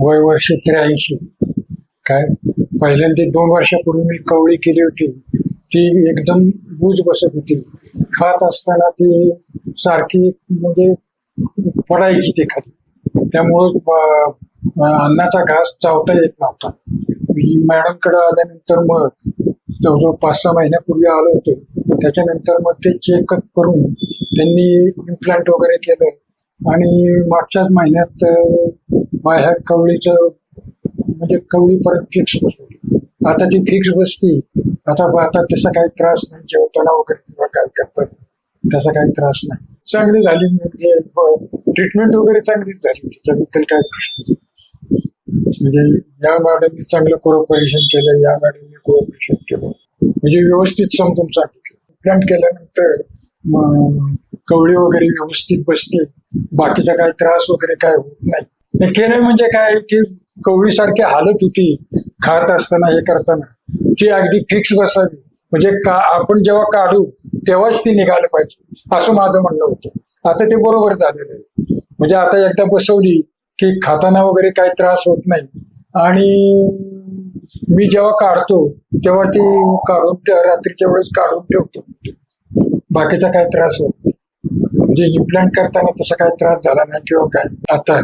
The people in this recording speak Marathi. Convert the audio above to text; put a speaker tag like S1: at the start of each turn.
S1: वय वर्ष त्र्याऐंशी. काय? पहिल्यांदा दोन वर्षापूर्वी मी कवळी केली होती. ती एकदम बूज बसत होती. खात असताना ती सारखी म्हणजे पडायची ते खाली. त्यामुळं अन्नाचा घास चावता येत नव्हता. मी मॅडमकडे आल्यानंतर मग जवळजवळ पाच सहा महिन्यापूर्वी आलो होतो. त्याच्यानंतर मग ते चेकअप करून त्यांनी इम्प्लांट वगैरे केलं. आणि मागच्याच महिन्यात माय ह्या कवळीचं म्हणजे कवळी परत फिक्स बसवली आता ती फिक्स बसती. आता आता तसा काही त्रास नाही जेवताना वगैरे किंवा काय करतात त्याचा काही त्रास नाही. चांगली झाली म्हणजे ट्रीटमेंट वगैरे चांगलीच झाली. त्याच्याबद्दल काय प्रश्न म्हणजे या मॅडमने चांगलं कोऑपरेशन केलं या मॅडमने कोऑपरेशन केलं. म्हणजे व्यवस्थित समजून सांगितलं. प्लॅन केल्यानंतर कवळी वगैरे व्यवस्थित बसते. बाकीचा काही त्रास वगैरे काय होत नाही. हे म्हणजे काय की कोवळी सारखी हालत होती. खात असताना हे करताना. ती अगदी फिक्स बसावी. म्हणजे का आपण जेव्हा काढू तेव्हाच ती निघायला पाहिजे असं माझं म्हणणं होतं. आता ते बरोबर झालेलं आहे. म्हणजे आता एकदा बसवली की खाताना वगैरे काही त्रास होत नाही. आणि मी जेव्हा काढतो तेव्हा ती काढून रात्रीच्या वेळेस काढून ठेवतो. बाकीचा काही त्रास होत नाही. म्हणजे इम्प्लांट करताना तसा काही त्रास झाला नाही किंवा काय. आता